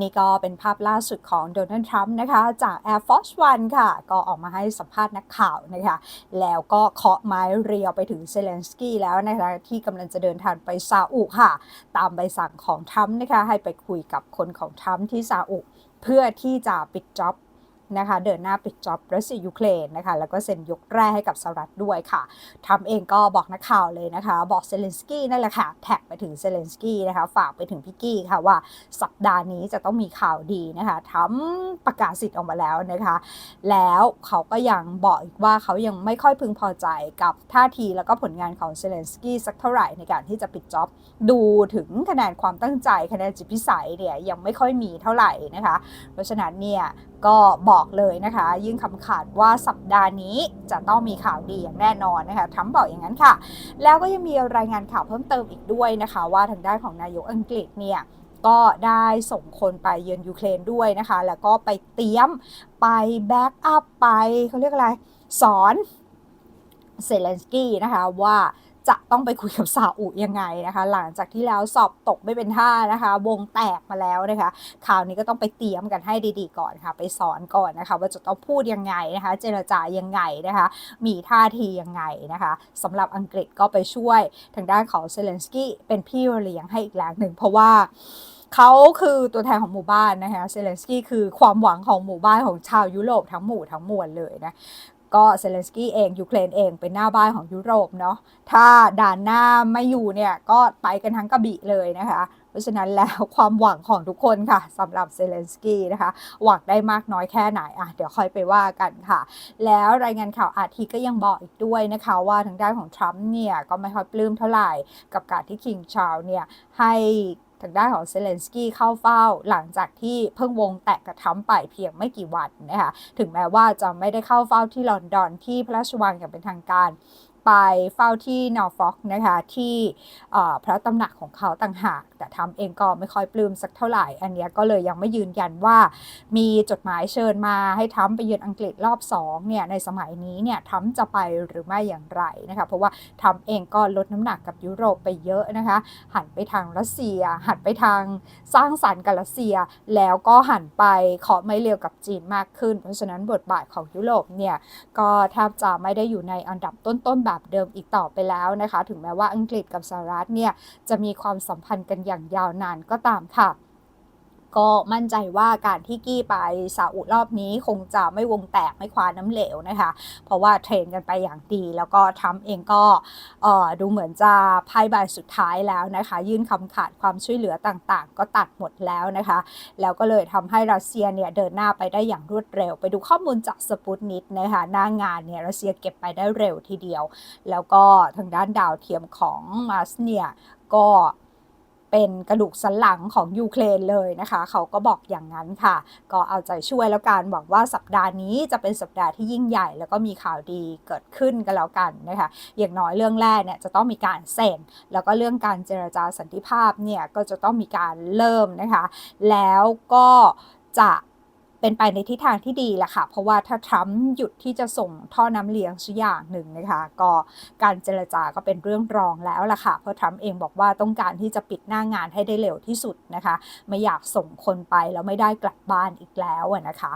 นี่ก็เป็นภาพล่าสุดของโดนัลด์ทรัมป์นะคะ จาก Air Force One ค่ะ ก็ออกมาให้สัมภาษณ์นักข่าวนะคะ แล้วก็เคาะไม้เรียวไปถึงเซเลนสกี้แล้วนะคะ ที่กำลังจะเดินทางไปซาอุค่ะ ตามใบสั่งของทรัมป์นะคะ ให้ไปคุยกับคนของทรัมป์ที่ซาอุ เพื่อที่จะปิดจ็อบ นะคะเดินหน้าปิดจ็อบรัสเซียยูเครนนะคะแล้วก็เซ็นยกแร่ให้กับสหรัฐด้วยค่ะทรัมป์เองก็บอกนักข่าวเลยนะคะ บอกเซเลนสกี้นั่นแหละค่ะ แท็กไปถึงเซเลนสกี้นะคะ ฝากไปถึงพี่กี้ค่ะว่าสัปดาห์นี้จะต้องมีข่าวดีนะคะทรัมป์ประกาศสิทธิ์ออกมาแล้วนะคะ แล้วเขาก็ยังบอกอีกว่าเขายังไม่ค่อยพึงพอใจกับท่าทีแล้วก็ผลงานของเซเลนสกี้สักเท่าไหร่ในการที่จะปิดจ็อบดูถึงคะแนนความตั้งใจคะแนนจิตพิสัยเนี่ยยังไม่ค่อยมีเท่าไหร่นะคะ เพราะฉะนั้นเนี่ยก็บอกเลยนะคะยื่นคำขาดว่าสัปดาห์นี้จะต้องมีข่าวดีอย่างแน่นอนนะคะทรัมบอกอย่างนั้นค่ะ แล้วก็ยังมีรายงานข่าวเพิ่มเติมอีกด้วยนะคะ ว่าทางด้านของนายกอังกฤษเนี่ยก็ได้ส่งคนไปเยือนยูเครนด้วยนะคะ แล้วก็ไปเตรียมไปแบ็กอัพไปเขาเรียกอะไร สอนเซเลนสกี้นะคะว่า จะต้องไปคุยกับซาอุยังไงนะคะ หลังจากที่แล้วสอบตกไม่เป็นท่านะคะ วงแตกมาแล้วนะคะคราวนี้ก็ต้องไปเตรียมกันให้ดีๆก่อนค่ะ ไปสอนก่อนนะคะ ว่าจะต้องพูดยังไงนะคะ เจรจายังไงนะคะ มีท่าทียังไงนะคะสำหรับอังกฤษก็ไปช่วยทางด้านของเซเลนสกี้เป็นพี่เลี้ยงให้อีกแรงหนึ่งเพราะว่าเขาคือตัวแทนของหมู่บ้านนะคะเซเลนสกี้คือความหวังของหมู่บ้านของชาวยุโรปทั้งหมู่ทั้งมวลเลยนะ ก็เซเลนสกี้เองยูเครนเองเป็นหน้าบ้านของยุโรปเนาะถ้าด่านหน้าไม่อยู่เนี่ยก็ไปกันทั้งกระบี่เลยนะคะ เพราะฉะนั้นแล้วความหวังของทุกคนค่ะสำหรับเซเลนสกี้นะคะ หวังได้มากน้อยแค่ไหนอะเดี๋ยวค่อยไปว่ากันค่ะ แล้วรายงานข่าวอาทีก็ยังบอกอีกด้วยนะคะว่าทางด้านของทรัมป์เนี่ยก็ไม่ค่อยปลื้มเท่าไหร่กับการที่คิงชาวเนี่ยให้ ทางด้านของเซเลนสกี้เข้าเฝ้าหลังจากที่เพิ่งวงแตกกระทำไปเพียงไม่กี่วันนะคะ ถึงแม้ว่าจะไม่ได้เข้าเฝ้าที่ลอนดอนที่พระราชวังอย่างเป็นทางการ ไปเฝ้าที่นอร์ฟอกนะคะที่พระตำหนักของเขาต่างหาก แต่ทำเองก็ไม่ค่อยปลื้มสักเท่าไหร่ อันนี้ก็เลยยังไม่ยืนยันว่า มีจดหมายเชิญมาให้ทำไปเยือนอังกฤษรอบ2เนี่ยในสมัยนี้เนี่ยทำจะไปหรือไม่อย่างไรนะคะเพราะว่าทำเองก็ลดน้ำหนักกับยุโรปไปเยอะนะคะ หันไปทางรัสเซีย หันไปทางสร้างสรรค์กับรัสเซีย แล้วก็หันไปขอไม่เร็วกับจีนมากขึ้น เพราะฉะนั้นบทบาทของยุโรปเนี่ยก็แทบจะไม่ได้อยู่ในอันดับต้นๆแบบเดิมอีกต่อไปแล้วนะคะ ถึงแม้ว่าอังกฤษกับสหรัฐเนี่ยจะมีความสัมพันธ์กันอย่างยาวนานก็ตามค่ะ ก็มั่นใจว่าการที่กี้ไปซาอุรอบนี้คงจะไม่วงแตกไม่คว้าน้ำเหลวนะคะ เพราะว่าเทรนกันไปอย่างดี แล้วก็ทำเองก็ดูเหมือนจะพ่ายบายสุดท้ายแล้วนะคะ ยื่นคำขาดความช่วยเหลือต่างๆ ก็ตัดหมดแล้วนะคะ แล้วก็เลยทำให้รัสเซียเนี่ยเดินหน้าไปได้อย่างรวดเร็ว ไปดูข้อมูลจากสปุตนิกนะคะหน้างานเนี่ยรัสเซียเก็บไปได้เร็วทีเดียว แล้วก็ทางด้านดาวเทียมของมาสเนี่ยก็ เป็นกระดูกสันหลังของยูเครนเลยนะคะ เขาก็บอกอย่างนั้นค่ะ ก็เอาใจช่วยแล้วกันหวังว่าสัปดาห์นี้จะเป็นสัปดาห์ที่ยิ่งใหญ่ แล้วก็มีข่าวดีเกิดขึ้นกันแล้วกันนะคะ อย่างน้อยเรื่องแรกเนี่ยจะต้องมีการเซ็นแล้วก็เรื่องการเจรจาสันติภาพเนี่ยก็จะต้องมีการเริ่มนะคะ แล้วก็จะ เป็นไปในทิศทางที่ดีแหละค่ะ เพราะว่าถ้าทรัมป์หยุดที่จะส่งท่อน้ำเลี้ยงสักอย่างหนึ่งนะคะ ก็การเจรจาก็เป็นเรื่องรองแล้วล่ะค่ะ เพราะทรัมป์เองบอกว่าต้องการที่จะปิดหน้างานให้ได้เร็วที่สุดนะคะ ไม่อยากส่งคนไปแล้วไม่ได้กลับบ้านอีกแล้วนะคะ